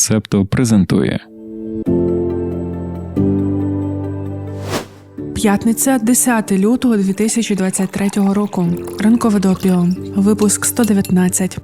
Септо презентує. П'ятниця, 10 лютого 2023 року. Ранкове допіо. Випуск 119.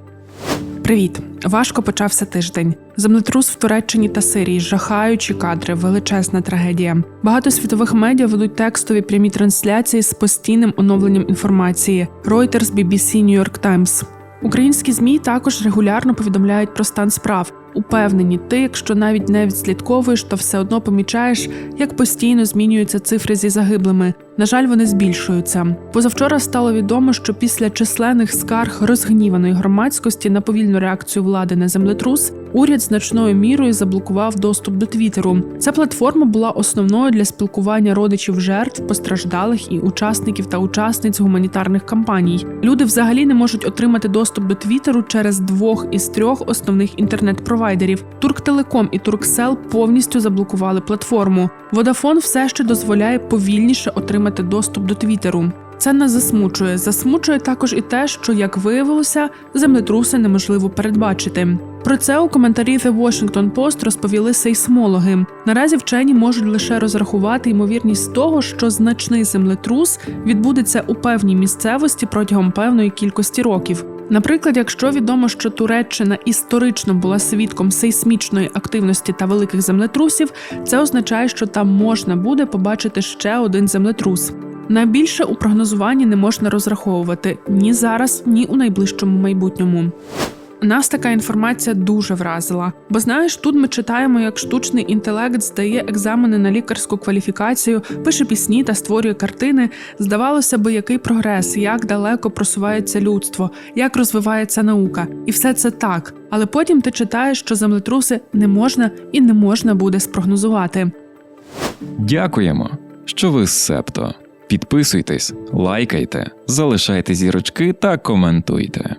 Привіт! Важко почався тиждень. Землетрус в Туреччині та Сирії, жахаючі кадри, величезна трагедія. Багато світових медіа ведуть текстові прямі трансляції з постійним оновленням інформації. Reuters, BBC, New York Times. Українські змі також регулярно повідомляють про стан справ. Упевнені, ти, якщо навіть не відслідковуєш, то все одно помічаєш, як постійно змінюються цифри зі загиблими. На жаль, вони збільшуються. Позавчора стало відомо, що після численних скарг розгніваної громадськості на повільну реакцію влади на землетрус уряд значною мірою заблокував доступ до Твіттеру. Ця платформа була основною для спілкування родичів жертв, постраждалих і учасників та учасниць гуманітарних кампаній. Люди взагалі не можуть отримати доступ до Твіттеру через двох із трьох основних інтернет-провайдерів. Турктелеком і Турксел повністю заблокували платформу. Водафон все ще дозволяє повільніше отримати доступ до Твіттеру. Це нас засмучує. Засмучує також і те, що, як виявилося, землетруси неможливо передбачити. Про це у коментарі The Washington Post розповіли сейсмологи. Наразі вчені можуть лише розрахувати ймовірність того, що значний землетрус відбудеться у певній місцевості протягом певної кількості років. Наприклад, якщо відомо, що Туреччина історично була свідком сейсмічної активності та великих землетрусів, це означає, що там можна буде побачити ще один землетрус. Найбільше у прогнозуванні не можна розраховувати ні зараз, ні у найближчому майбутньому. Нас така інформація дуже вразила, бо знаєш, тут ми читаємо, як штучний інтелект здає екзамени на лікарську кваліфікацію, пише пісні та створює картини. Здавалося би, який прогрес, як далеко просувається людство, як розвивається наука, і все це так. Але потім ти читаєш, що землетруси не можна і не можна буде спрогнозувати. Дякуємо, що ви з Септо. Підписуйтесь, лайкайте, залишайте зірочки та коментуйте.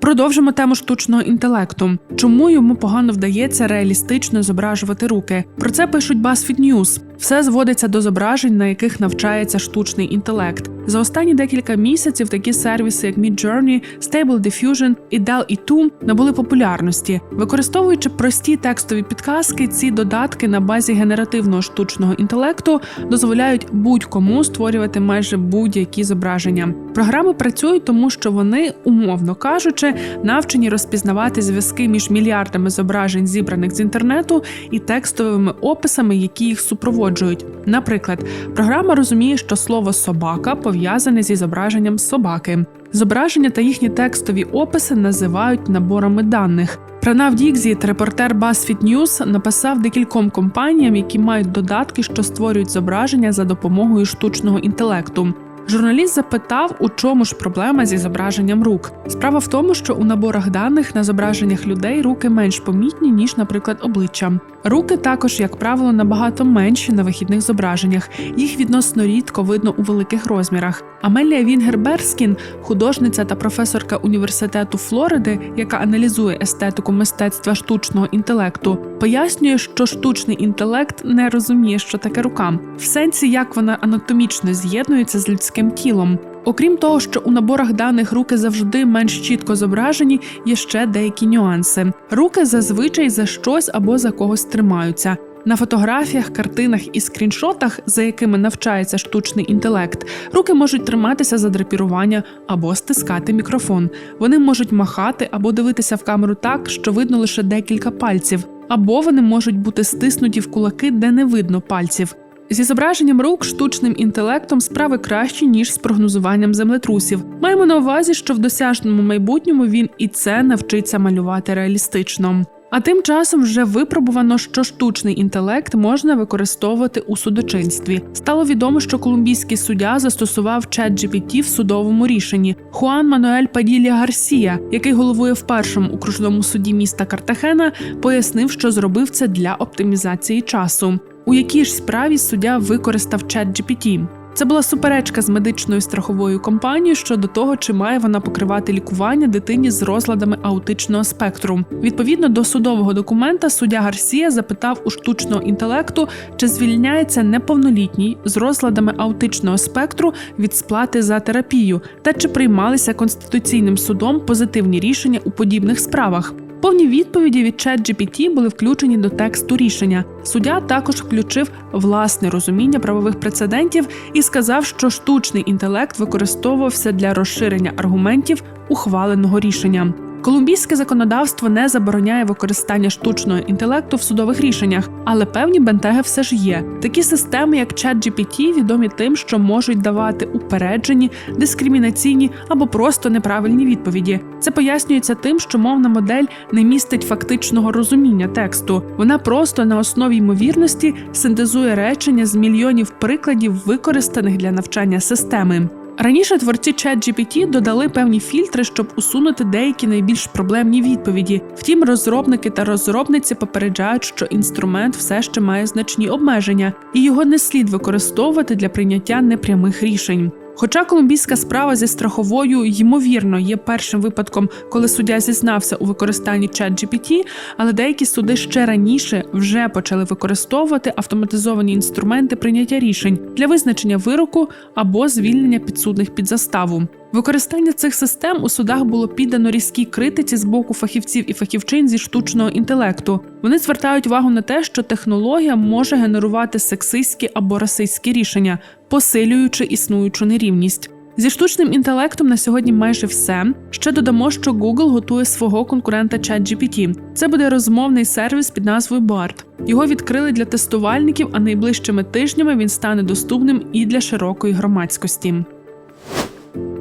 Продовжимо тему штучного інтелекту. Чому йому погано вдається реалістично зображувати руки? Про це пишуть BuzzFeed News. Все зводиться до зображень, на яких навчається штучний інтелект. За останні декілька місяців такі сервіси, як Midjourney, Stable Diffusion і DALL-E 2 набули популярності. Використовуючи прості текстові підказки, ці додатки на базі генеративного штучного інтелекту дозволяють будь-кому створювати майже будь-які зображення. Програми працюють, тому що вони, умовно кажучи, навчені розпізнавати зв'язки між мільярдами зображень, зібраних з інтернету, і текстовими описами, які їх супроводжують. Наприклад, програма розуміє, що слово собака пов'язане зі зображенням собаки. Зображення та їхні текстові описи називають наборами даних. Пранав Дікзіт, репортер BuzzFeed News, написав декільком компаніям, які мають додатки, що створюють зображення за допомогою штучного інтелекту. Журналіст запитав, у чому ж проблема зі зображенням рук. Справа в тому, що у наборах даних на зображеннях людей руки менш помітні, ніж, наприклад, обличчя. Руки також, як правило, набагато менші на вихідних зображеннях. Їх відносно рідко видно у великих розмірах. Амелія Вінгер-Берскін, художниця та професорка університету Флориди, яка аналізує естетику мистецтва штучного інтелекту, пояснює, що штучний інтелект не розуміє, що таке рука, в сенсі, як вона анатомічно з'єднується з людським тілом. Окрім того, що у наборах даних руки завжди менш чітко зображені, є ще деякі нюанси. Руки зазвичай за щось або за когось тримаються. На фотографіях, картинах і скріншотах, за якими навчається штучний інтелект, руки можуть триматися за драпірування або стискати мікрофон. Вони можуть махати або дивитися в камеру так, що видно лише декілька пальців, або вони можуть бути стиснуті в кулаки, де не видно пальців. Зі зображенням рук штучним інтелектом справи кращі ніж з прогнозуванням землетрусів. Маємо на увазі, що в досяжному майбутньому він і це навчиться малювати реалістично. А тим часом вже випробувано, що штучний інтелект можна використовувати у судочинстві. Стало відомо, що колумбійський суддя застосував ChatGPT в судовому рішенні. Хуан Мануель Паділля Гарсія, який головує в першому окружному суді міста Картахена, пояснив, що зробив це для оптимізації часу. У якій ж справі суддя використав ChatGPT? Це була суперечка з медичною страховою компанією щодо того, чи має вона покривати лікування дитині з розладами аутичного спектру. Відповідно до судового документа, суддя Гарсія запитав у штучного інтелекту, чи звільняється неповнолітній з розладами аутичного спектру від сплати за терапію, та чи приймалися конституційним судом позитивні рішення у подібних справах. Повні відповіді від ChatGPT були включені до тексту рішення. Суддя також включив власне розуміння правових прецедентів і сказав, що штучний інтелект використовувався для розширення аргументів ухваленого рішення. Колумбійське законодавство не забороняє використання штучного інтелекту в судових рішеннях, але певні бентеги все ж є. Такі системи, як ChatGPT, відомі тим, що можуть давати упереджені, дискримінаційні або просто неправильні відповіді. Це пояснюється тим, що мовна модель не містить фактичного розуміння тексту. Вона просто на основі ймовірності синтезує речення з мільйонів прикладів, використаних для навчання системи. Раніше творці ChatGPT додали певні фільтри, щоб усунути деякі найбільш проблемні відповіді. Втім, розробники та розробниці попереджають, що інструмент все ще має значні обмеження, і його не слід використовувати для прийняття непрямих рішень. Хоча колумбійська справа зі страховою ймовірно є першим випадком, коли суддя зізнався у використанні ChatGPT, але деякі суди ще раніше вже почали використовувати автоматизовані інструменти прийняття рішень для визначення вироку або звільнення підсудних під заставу. Використання цих систем у судах було піддано різкій критиці з боку фахівців і фахівчин зі штучного інтелекту. Вони звертають увагу на те, що технологія може генерувати сексистські або расистські рішення, посилюючи існуючу нерівність. Зі штучним інтелектом на сьогодні майже все. Ще додамо, що Google готує свого конкурента ChatGPT. Це буде розмовний сервіс під назвою BART. Його відкрили для тестувальників, а найближчими тижнями він стане доступним і для широкої громадськості.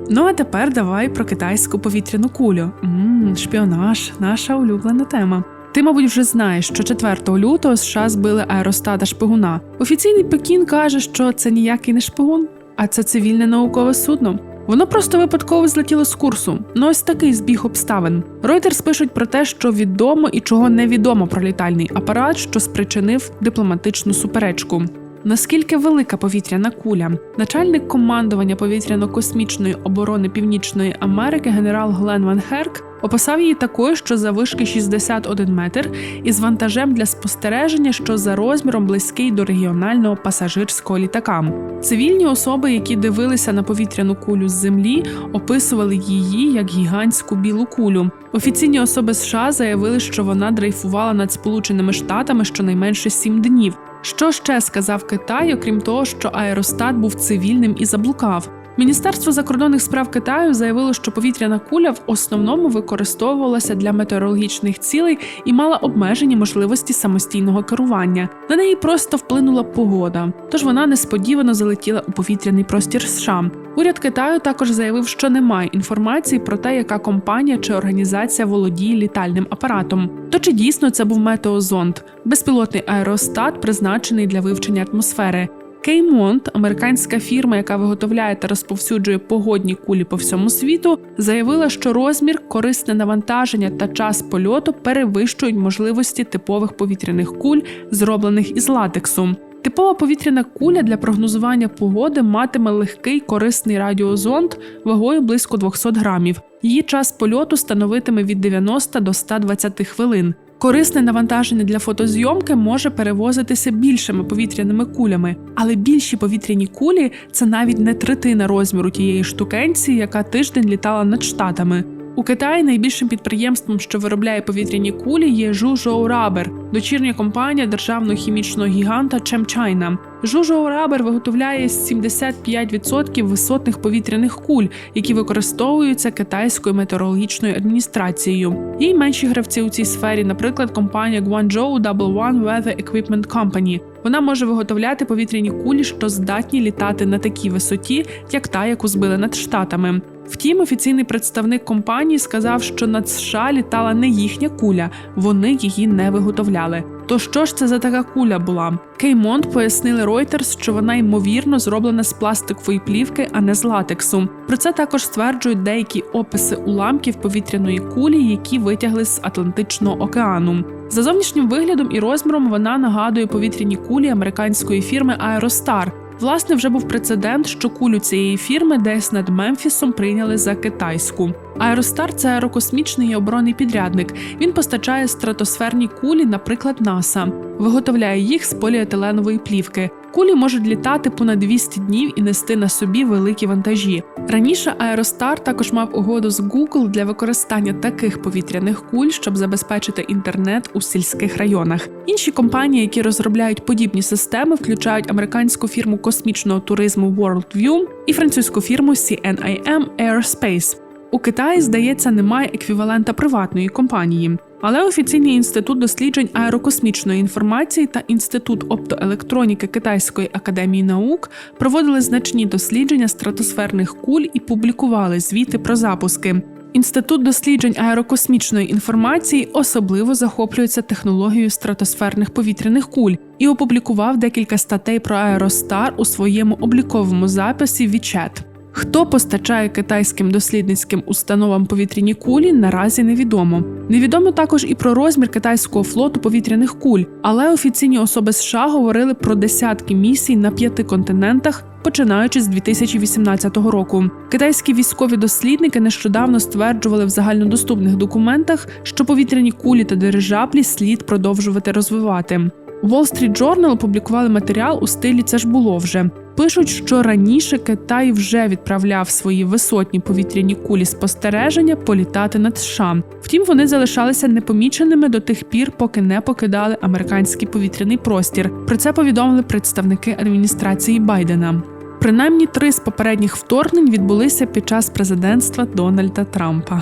Ну а тепер давай про китайську повітряну кулю. Мм, шпіонаж, наша улюблена тема. Ти, мабуть, вже знаєш, що 4 лютого США збили аеростата шпигуна. Офіційний Пекін каже, що це ніякий не шпигун, а це цивільне наукове судно. Воно просто випадково злетіло з курсу. Ну ось такий збіг обставин. Reuters пишуть про те, що відомо і чого невідомо про літальний апарат, що спричинив дипломатичну суперечку. Наскільки велика повітряна куля? Начальник командування повітряно-космічної оборони Північної Америки генерал Глен Ван Херк описав її такою, що завишки 61 метр, і з вантажем для спостереження, що за розміром близький до регіонального пасажирського літака. Цивільні особи, які дивилися на повітряну кулю з землі, описували її як гігантську білу кулю. Офіційні особи США заявили, що вона дрейфувала над Сполученими Штатами щонайменше сім днів. Що ще сказав Китай, окрім того, що аеростат був цивільним і заблукав? Міністерство закордонних справ Китаю заявило, що повітряна куля в основному використовувалася для метеорологічних цілей і мала обмежені можливості самостійного керування. На неї просто вплинула погода, тож вона несподівано залетіла у повітряний простір США. Уряд Китаю також заявив, що немає інформації про те, яка компанія чи організація володіє літальним апаратом. То чи дійсно це був метеозонд, безпілотний аеростат, призначений для вивчення атмосфери. Кеймонт, американська фірма, яка виготовляє та розповсюджує погодні кулі по всьому світу, заявила, що розмір, корисне навантаження та час польоту перевищують можливості типових повітряних куль, зроблених із латексу. Типова повітряна куля для прогнозування погоди матиме легкий корисний радіозонд вагою близько 200 грамів. Її час польоту становитиме від 90 до 120 хвилин. Корисне навантаження для фотозйомки може перевозитися більшими повітряними кулями, але більші повітряні кулі це навіть не третина розміру тієї штукенці, яка тиждень літала над штатами. У Китаї найбільшим підприємством, що виробляє повітряні кулі, є Zhuzhou Rubber, дочірня компанія державного хімічного гіганта ChemChina. Zhuzhou Rubber виготовляє 75% висотних повітряних куль, які використовуються китайською метеорологічною адміністрацією. Є й менші гравці у цій сфері, наприклад, компанія Guangzhou Double One Weather Equipment Company. Вона може виготовляти повітряні кулі, що здатні літати на такій висоті, як та, яку збили над штатами. Втім, офіційний представник компанії сказав, що над США літала не їхня куля, вони її не виготовляли. То що ж це за така куля була? Кеймонт пояснили Reuters, що вона ймовірно зроблена з пластикової плівки, а не з латексу. Про це також стверджують деякі описи уламків повітряної кулі, які витягли з Атлантичного океану. За зовнішнім виглядом і розміром вона нагадує повітряні кулі американської фірми Aerostar. Власне, вже був прецедент, що кулю цієї фірми десь над Мемфісом прийняли за китайську. Аеростар це аерокосмічний і оборонний підрядник. Він постачає стратосферні кулі, наприклад, НАСА, виготовляє їх з поліетиленової плівки. Кулі можуть літати понад 200 днів і нести на собі великі вантажі. Раніше Аеростар також мав угоду з Google для використання таких повітряних куль, щоб забезпечити інтернет у сільських районах. Інші компанії, які розробляють подібні системи, включають американську фірму космічного туризму WorldView і французьку фірму CNIM Aerospace. У Китаї, здається, немає еквівалента приватної компанії. Але офіційний інститут досліджень аерокосмічної інформації та інститут оптоелектроніки Китайської академії наук проводили значні дослідження стратосферних куль і публікували звіти про запуски. Інститут досліджень аерокосмічної інформації особливо захоплюється технологією стратосферних повітряних куль і опублікував декілька статей про Аеростар у своєму обліковому записі WeChat. Хто постачає китайським дослідницьким установам повітряні кулі, наразі невідомо. Невідомо також і про розмір китайського флоту повітряних куль, але офіційні особи США говорили про десятки місій на п'яти континентах. Починаючи з 2018 року, китайські військові дослідники нещодавно стверджували в загальнодоступних документах, що повітряні кулі та дирижаблі слід продовжувати розвивати. Wall Street Journal опублікували матеріал у стилі Це ж було вже. Пишуть, що раніше Китай вже відправляв свої висотні повітряні кулі спостереження політати над США. Втім, вони залишалися непоміченими до тих пір, поки не покидали американський повітряний простір. Про це повідомили представники адміністрації Байдена. Принаймні три з попередніх вторгнень відбулися під час президентства Дональда Трампа.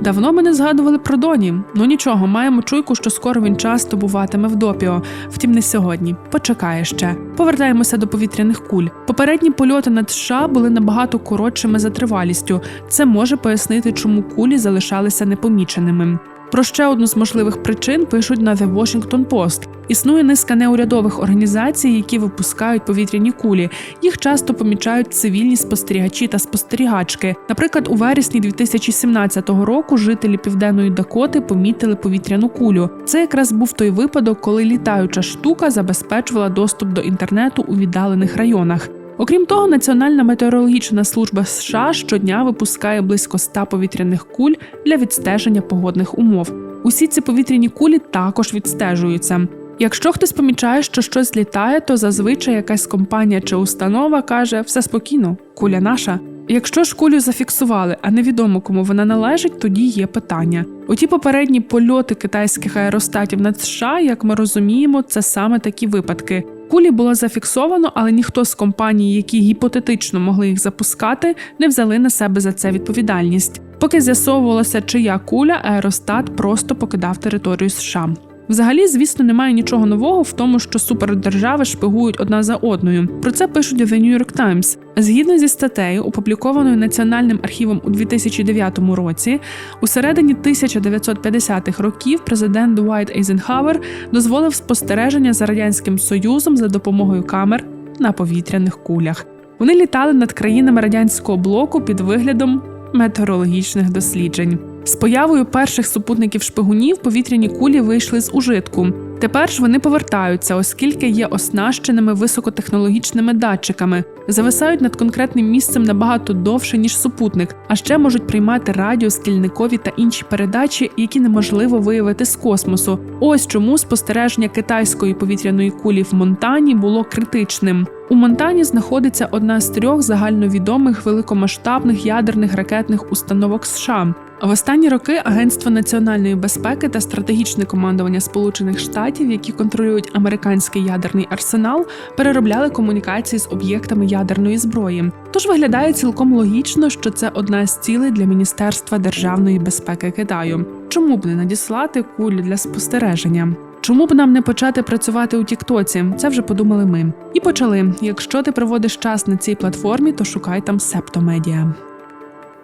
Давно ми не згадували про Доні. Ну нічого, маємо чуйку, що скоро він часто буватиме в допіо. Втім, не сьогодні. Почекає ще. Повертаємося до повітряних куль. Попередні польоти над США були набагато коротшими за тривалістю. Це може пояснити, чому кулі залишалися непоміченими. Про ще одну з можливих причин пишуть на The Washington Post. Існує низка неурядових організацій, які випускають повітряні кулі. Їх часто помічають цивільні спостерігачі та спостерігачки. Наприклад, у вересні 2017 року жителі південної Дакоти помітили повітряну кулю. Це якраз був той випадок, коли літаюча штука забезпечувала доступ до інтернету у віддалених районах. Окрім того, Національна метеорологічна служба США щодня випускає близько 100 повітряних куль для відстеження погодних умов. Усі ці повітряні кулі також відстежуються. Якщо хтось помічає, що щось літає, то зазвичай якась компанія чи установа каже все спокійно, куля наша. Якщо ж кулю зафіксували, а невідомо кому вона належить, тоді є питання. Оті попередні польоти китайських аеростатів над США, як ми розуміємо, це саме такі випадки. Кулі було зафіксовано, але ніхто з компаній, які гіпотетично могли їх запускати, не взяли на себе за це відповідальність. Поки з'ясовувалося, чия куля, аеростат просто покидав територію США. Взагалі, звісно, немає нічого нового в тому, що супердержави шпигують одна за одною. Про це пишуть The New York Times. Згідно зі статтею, опублікованою Національним архівом у 2009 році, у середині 1950-х років президент Дуайт Ейзенхауер дозволив спостереження за радянським союзом за допомогою камер на повітряних кулях. Вони літали над країнами радянського блоку під виглядом метеорологічних досліджень. З появою перших супутників шпигунів повітряні кулі вийшли з ужитку. Тепер ж вони повертаються, оскільки є оснащеними високотехнологічними датчиками, зависають над конкретним місцем набагато довше ніж супутник, а ще можуть приймати радіо, скільникові та інші передачі, які неможливо виявити з космосу. Ось чому спостереження китайської повітряної кулі в Монтані було критичним. У Монтані знаходиться одна з трьох загальновідомих великомасштабних ядерних ракетних установок США. В останні роки Агентство національної безпеки та стратегічне командування Сполучених Штатів, які контролюють американський ядерний арсенал, переробляли комунікації з об'єктами ядерної зброї. Тож виглядає цілком логічно, що це одна з цілей для Міністерства державної безпеки Китаю. Чому б не надіслати кулі для спостереження? Чому б нам не почати працювати у Тіктоці? Це вже подумали ми. І почали. Якщо ти проводиш час на цій платформі, то шукай там Септомедіа.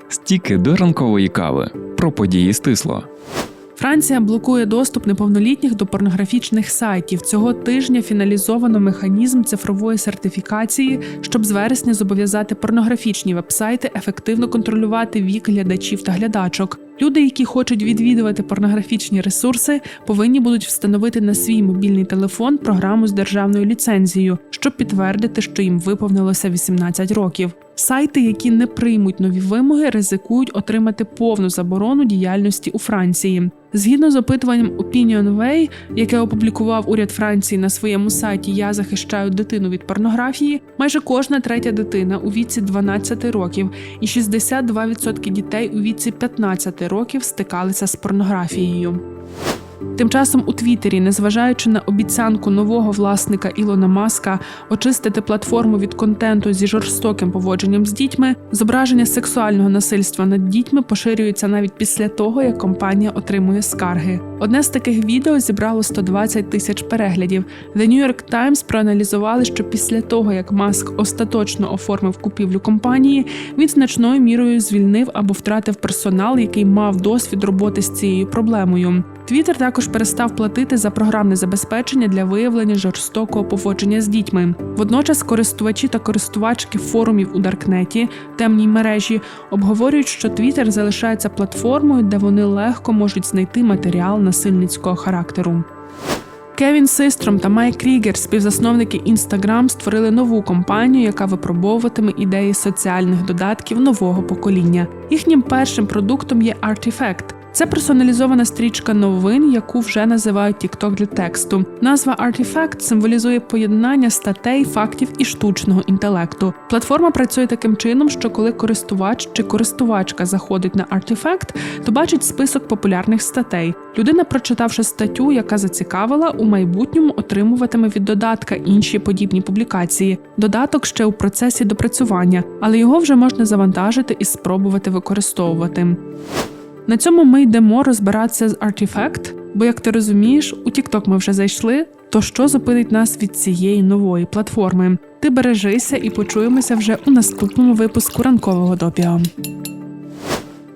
Стіки до ранкової кави про події стисло. Франція блокує доступ неповнолітніх до порнографічних сайтів. Цього тижня фіналізовано механізм цифрової сертифікації, щоб з вересня зобов'язати порнографічні вебсайти ефективно контролювати вік глядачів та глядачок. Люди, які хочуть відвідувати порнографічні ресурси, повинні будуть встановити на свій мобільний телефон програму з державною ліцензією, щоб підтвердити, що їм виповнилося 18 років. Сайти, які не приймуть нові вимоги, ризикують отримати повну заборону діяльності у Франції. Згідно з опитуванням Opinionway, яке опублікував уряд Франції на своєму сайті Я захищаю дитину від порнографії, майже кожна третя дитина у віці 12 років і 62% дітей у віці 15 років стикалися з порнографією. Тим часом у Твіттері, незважаючи на обіцянку нового власника Ілона Маска очистити платформу від контенту зі жорстоким поводженням з дітьми, зображення сексуального насильства над дітьми поширюється навіть після того, як компанія отримує скарги. Одне з таких відео зібрало 120 тисяч переглядів. The New York Times проаналізували, що після того, як Маск остаточно оформив купівлю компанії, він значною мірою звільнив або втратив персонал, який мав досвід роботи з цією проблемою. Твіттер також перестав платити за програмне забезпечення для виявлення жорстокого поводження з дітьми. Водночас користувачі та користувачки форумів у Даркнеті, темній мережі, обговорюють, що Твіттер залишається платформою, де вони легко можуть знайти матеріал насильницького характеру. Кевін Систром та Майк Крігер, співзасновники Instagram, створили нову компанію, яка випробовуватиме ідеї соціальних додатків нового покоління. Їхнім першим продуктом є Artifact. Це персоналізована стрічка новин, яку вже називають TikTok для тексту. Назва Artifact символізує поєднання статей, фактів і штучного інтелекту. Платформа працює таким чином, що коли користувач чи користувачка заходить на Artifact, то бачить список популярних статей. Людина, прочитавши статтю, яка зацікавила, у майбутньому отримуватиме від додатка інші подібні публікації. Додаток ще у процесі допрацювання, але його вже можна завантажити і спробувати використовувати. На цьому ми йдемо розбиратися з Artifact, бо, як ти розумієш, у TikTok ми вже зайшли. То що зупинить нас від цієї нової платформи? Ти бережися і почуємося вже у наступному випуску ранкового допіо.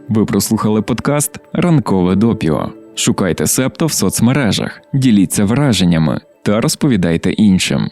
Ви прослухали подкаст Ранкове допіо. Шукайте Септо в соцмережах, діліться враженнями та розповідайте іншим.